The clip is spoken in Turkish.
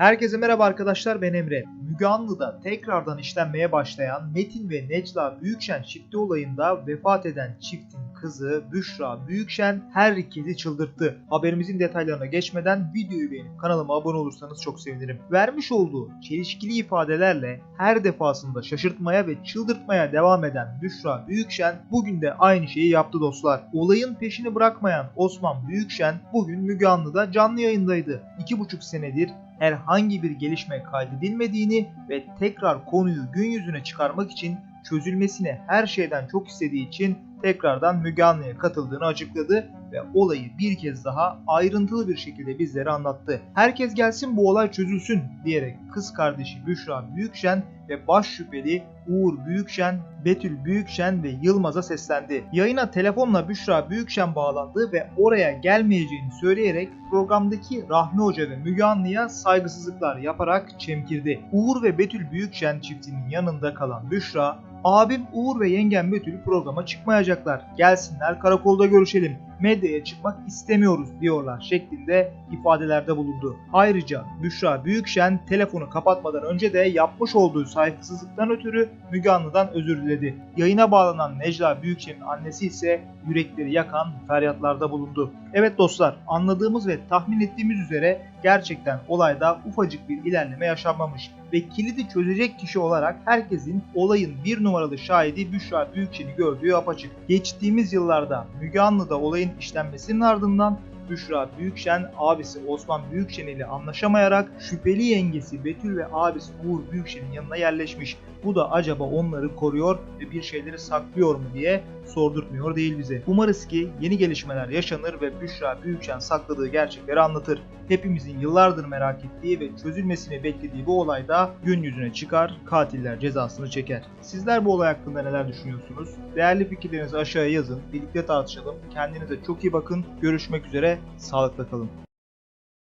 Herkese merhaba arkadaşlar ben Emre. Müge Anlı'da tekrardan işlenmeye başlayan Metin ve Necla Büyükşen çifti olayında vefat eden çiftin kızı Büşra Büyükşen her ikili çıldırttı. Haberimizin detaylarına geçmeden videoyu beğenip kanalıma abone olursanız çok sevinirim. Vermiş olduğu çelişkili ifadelerle her defasında şaşırtmaya ve çıldırtmaya devam eden Büşra Büyükşen bugün de aynı şeyi yaptı dostlar. Olayın peşini bırakmayan Osman Büyükşen bugün Müge Anlı'da canlı yayındaydı. 2,5 senedir herhangi bir gelişme kaydedilmediğini ve tekrar konuyu gün yüzüne çıkarmak için çözülmesini her şeyden çok istediği için tekrardan Müge Anlı'ya katıldığını açıkladı ve olayı bir kez daha ayrıntılı bir şekilde bizlere anlattı. Herkes gelsin bu olay çözülsün diyerek kız kardeşi Büşra Büyükşen ve baş şüpheli Uğur Büyükşen, Betül Büyükşen ve Yılmaz'a seslendi. Yayına telefonla Büşra Büyükşen bağlandı ve oraya gelmeyeceğini söyleyerek programdaki Rahmi Hoca ve Müge Anlı'ya saygısızlıklar yaparak çemkirdi. Uğur ve Betül Büyükşen çiftinin yanında kalan Büşra, abim Uğur ve yengem Betül programa çıkmayacaklar. Gelsinler karakolda görüşelim. Medyaya çıkmak istemiyoruz diyorlar şeklinde ifadelerde bulundu. Ayrıca Büşra Büyükşen telefonu kapatmadan önce de yapmış olduğu saygısızlıktan ötürü Müge Anlı'dan özür diledi. Yayına bağlanan Necla Büyükşen'in annesi ise yürekleri yakan feryatlarda bulundu. Evet dostlar anladığımız ve tahmin ettiğimiz üzere gerçekten olayda ufacık bir ilerleme yaşanmamış ve kilidi çözecek kişi olarak herkesin olayın bir numaralı şahidi Büşra Büyükşen'i gördüğü apaçık. Geçtiğimiz yıllarda Müge Anlı'da olayın işlenmesinin ardından Büşra Büyükşen abisi Osman Büyükşen ile anlaşamayarak şüpheli yengesi Betül ve abisi Uğur Büyükşen'in yanına yerleşmiş. Bu da acaba onları koruyor ve bir şeyleri saklıyor mu diye sordurtmuyor değil bize. Umarız ki yeni gelişmeler yaşanır ve Büşra Büyükşen sakladığı gerçekleri anlatır. Hepimizin yıllardır merak ettiği ve çözülmesini beklediği bu olayda gün yüzüne çıkar, katiller cezasını çeker. Sizler bu olay hakkında neler düşünüyorsunuz? Değerli fikirlerinizi aşağıya yazın, birlikte tartışalım. Kendinize çok iyi bakın. Görüşmek üzere, sağlıkla kalın.